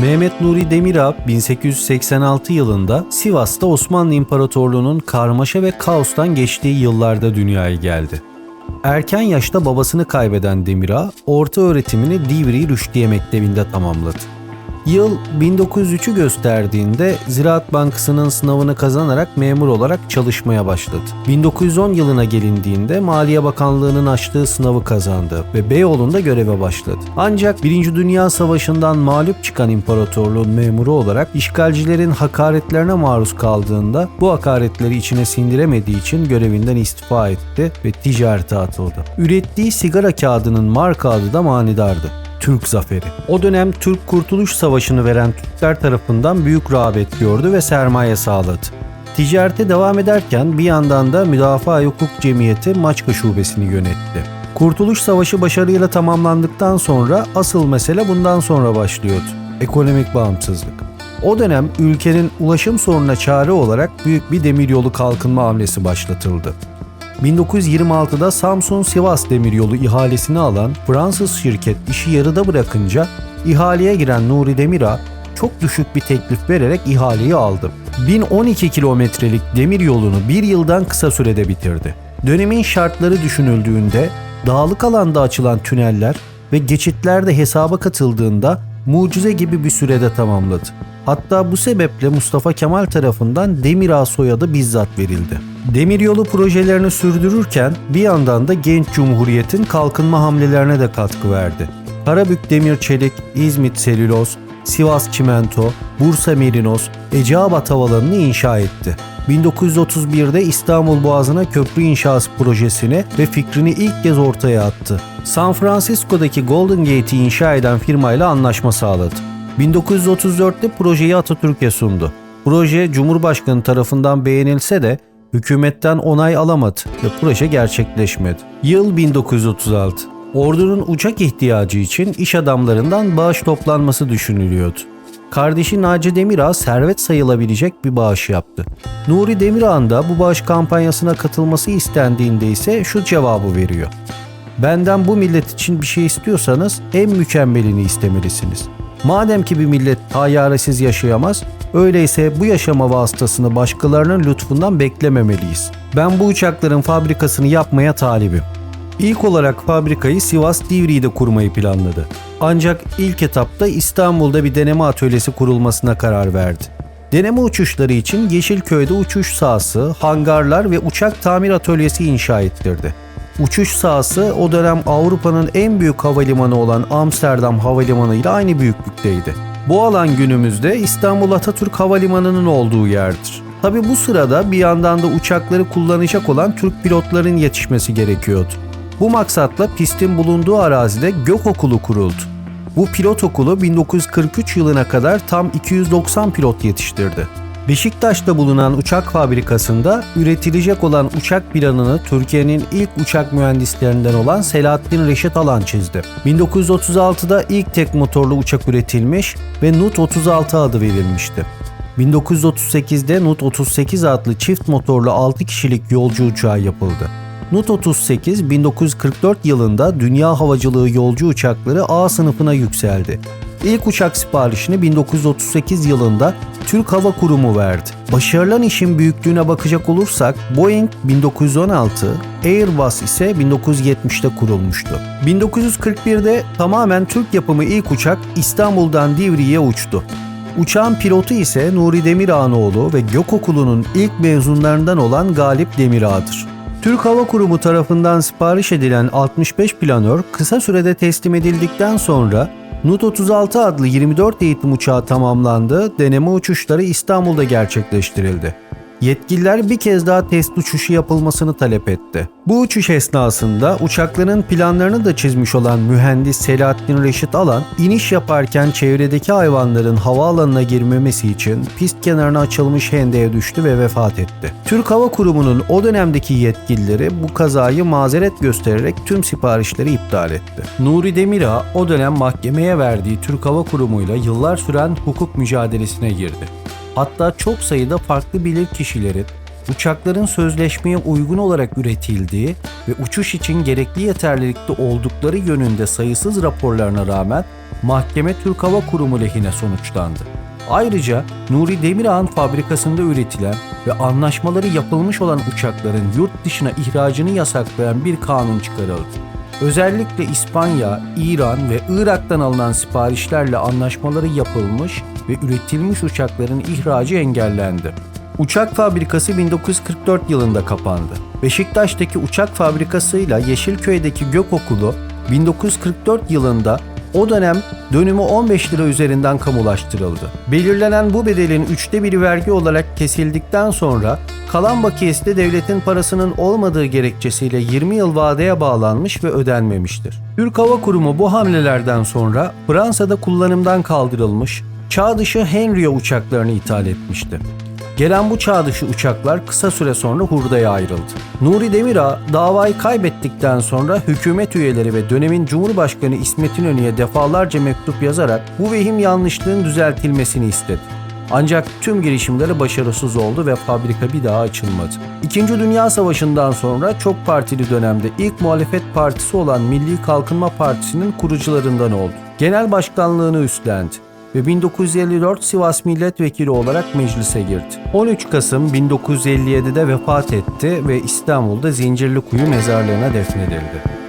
Mehmet Nuri Demirağ 1886 yılında Sivas'ta Osmanlı İmparatorluğu'nun karmaşa ve kaostan geçtiği yıllarda dünyaya geldi. Erken yaşta babasını kaybeden Demirağ, orta öğretimini Divri Rüşdiye Mektebi'nde tamamladı. Yıl 1903'ü gösterdiğinde Ziraat Bankası'nın sınavını kazanarak memur olarak çalışmaya başladı. 1910 yılına gelindiğinde Maliye Bakanlığı'nın açtığı sınavı kazandı ve Beyoğlu'nda göreve başladı. Ancak 1. Dünya Savaşı'ndan mağlup çıkan imparatorluğun memuru olarak işgalcilerin hakaretlerine maruz kaldığında bu hakaretleri içine sindiremediği için görevinden istifa etti ve ticarete atıldı. Ürettiği sigara kağıdının marka adı da manidardı. Türk Zaferi. O dönem Türk Kurtuluş Savaşı'nı veren Türkler tarafından büyük rağbet gördü ve sermaye sağladı. Ticarete devam ederken bir yandan da Müdafaa Hukuk Cemiyeti Maçka Şubesini yönetti. Kurtuluş Savaşı başarıyla tamamlandıktan sonra asıl mesele bundan sonra başlıyordu. Ekonomik bağımsızlık. O dönem ülkenin ulaşım sorununa çare olarak büyük bir demiryolu kalkınma hamlesi başlatıldı. 1926'da Samsun-Sivas demiryolu ihalesini alan Fransız şirket işi yarıda bırakınca ihaleye giren Nuri Demirağ çok düşük bir teklif vererek ihaleyi aldı. 1012 kilometrelik demir yolunu bir yıldan kısa sürede bitirdi. Dönemin şartları düşünüldüğünde dağlık alanda açılan tüneller ve geçitler de hesaba katıldığında mucize gibi bir sürede tamamladı. Hatta bu sebeple Mustafa Kemal tarafından Demirağ soyadı bizzat verildi. Demiryolu projelerini sürdürürken bir yandan da genç cumhuriyetin kalkınma hamlelerine de katkı verdi. Karabük Demir Çelik, İzmit Selüloz, Sivas Çimento, Bursa Merinos, Eceabat Havalanı'nı inşa etti. 1931'de İstanbul Boğazı'na köprü inşası projesini ve fikrini ilk kez ortaya attı. San Francisco'daki Golden Gate'i inşa eden firmayla anlaşma sağladı. 1934'te projeyi Atatürk'e sundu. Proje Cumhurbaşkanı tarafından beğenilse de hükümetten onay alamadı ve proje gerçekleşmedi. Yıl 1936. Ordunun uçak ihtiyacı için iş adamlarından bağış toplanması düşünülüyordu. Kardeşi Naci Demirağ servet sayılabilecek bir bağış yaptı. Nuri Demirağ'ın da bu bağış kampanyasına katılması istendiğinde ise şu cevabı veriyor. Benden bu millet için bir şey istiyorsanız en mükemmelini istemelisiniz. Madem ki bir millet tayyaresiz yaşayamaz, öyleyse bu yaşama vasıtasını başkalarının lütfundan beklememeliyiz. Ben bu uçakların fabrikasını yapmaya talibim. İlk olarak fabrikayı Sivas Divri'de kurmayı planladı. Ancak ilk etapta İstanbul'da bir deneme atölyesi kurulmasına karar verdi. Deneme uçuşları için Yeşilköy'de uçuş sahası, hangarlar ve uçak tamir atölyesi inşa ettirdi. Uçuş sahası o dönem Avrupa'nın en büyük havalimanı olan Amsterdam Havalimanı ile aynı büyüklükteydi. Bu alan günümüzde İstanbul Atatürk Havalimanı'nın olduğu yerdir. Tabi bu sırada bir yandan da uçakları kullanacak olan Türk pilotların yetişmesi gerekiyordu. Bu maksatla pistin bulunduğu arazide Gök Okulu kuruldu. Bu pilot okulu 1943 yılına kadar tam 290 pilot yetiştirdi. Beşiktaş'ta bulunan uçak fabrikasında üretilecek olan uçak planını Türkiye'nin ilk uçak mühendislerinden olan Selahattin Reşit Alan çizdi. 1936'da ilk tek motorlu uçak üretilmiş ve Nut 36 adı verilmişti. 1938'de Nut 38 adlı çift motorlu 6 kişilik yolcu uçağı yapıldı. Nut 38 1944 yılında dünya havacılığı yolcu uçakları A sınıfına yükseldi. İlk uçak siparişini 1938 yılında Türk Hava Kurumu verdi. Başarılan işin büyüklüğüne bakacak olursak Boeing 1916, Airbus ise 1970'te kurulmuştu. 1941'de tamamen Türk yapımı ilk uçak İstanbul'dan Divri'ye uçtu. Uçağın pilotu ise Nuri Demirağoğlu ve Gökokulu'nun ilk mezunlarından olan Galip Demirağ'dır. Türk Hava Kurumu tarafından sipariş edilen 65 planör kısa sürede teslim edildikten sonra Nut 36 adlı 24 eğitim uçağı tamamlandı, deneme uçuşları İstanbul'da gerçekleştirildi. Yetkililer bir kez daha test uçuşu yapılmasını talep etti. Bu uçuş esnasında uçakların planlarını da çizmiş olan mühendis Selahattin Reşit Alan, iniş yaparken çevredeki hayvanların havaalanına girmemesi için pist kenarına açılmış hendeğe düştü ve vefat etti. Türk Hava Kurumu'nun o dönemdeki yetkilileri bu kazayı mazeret göstererek tüm siparişleri iptal etti. Nuri Demirağ o dönem mahkemeye verdiği Türk Hava Kurumu'yla yıllar süren hukuk mücadelesine girdi. Hatta çok sayıda farklı bilir kişilerin uçakların sözleşmeye uygun olarak üretildiği ve uçuş için gerekli yeterlilikte oldukları yönünde sayısız raporlarına rağmen mahkeme Türk Hava Kurumu lehine sonuçlandı. Ayrıca Nuri Demirağ'ın fabrikasında üretilen ve anlaşmaları yapılmış olan uçakların yurt dışına ihracını yasaklayan bir kanun çıkarıldı. Özellikle İspanya, İran ve Irak'tan alınan siparişlerle anlaşmaları yapılmış ve üretilmiş uçakların ihracı engellendi. Uçak fabrikası 1944 yılında kapandı. Beşiktaş'taki uçak fabrikasıyla Yeşilköy'deki Gökokulu 1944 yılında o dönem dönümü 15 lira üzerinden kamulaştırıldı. Belirlenen bu bedelin üçte biri vergi olarak kesildikten sonra kalan bakiyesi de devletin parasının olmadığı gerekçesiyle 20 yıl vadeye bağlanmış ve ödenmemiştir. Türk Hava Kurumu bu hamlelerden sonra Fransa'da kullanımdan kaldırılmış çağ dışı Henry uçaklarını ithal etmişti. Gelen bu çağ dışı uçaklar kısa süre sonra hurdaya ayrıldı. Nuri Demirağ davayı kaybettikten sonra hükümet üyeleri ve dönemin Cumhurbaşkanı İsmet İnönü'ye defalarca mektup yazarak bu vehim yanlışlığın düzeltilmesini istedi. Ancak tüm girişimleri başarısız oldu ve fabrika bir daha açılmadı. İkinci Dünya Savaşı'ndan sonra çok partili dönemde ilk muhalefet partisi olan Milli Kalkınma Partisi'nin kurucularından oldu. Genel başkanlığını üstlendi ve 1954 Sivas Milletvekili olarak meclise girdi. 13 Kasım 1957'de vefat etti ve İstanbul'da Zincirlikuyu mezarlığına defnedildi.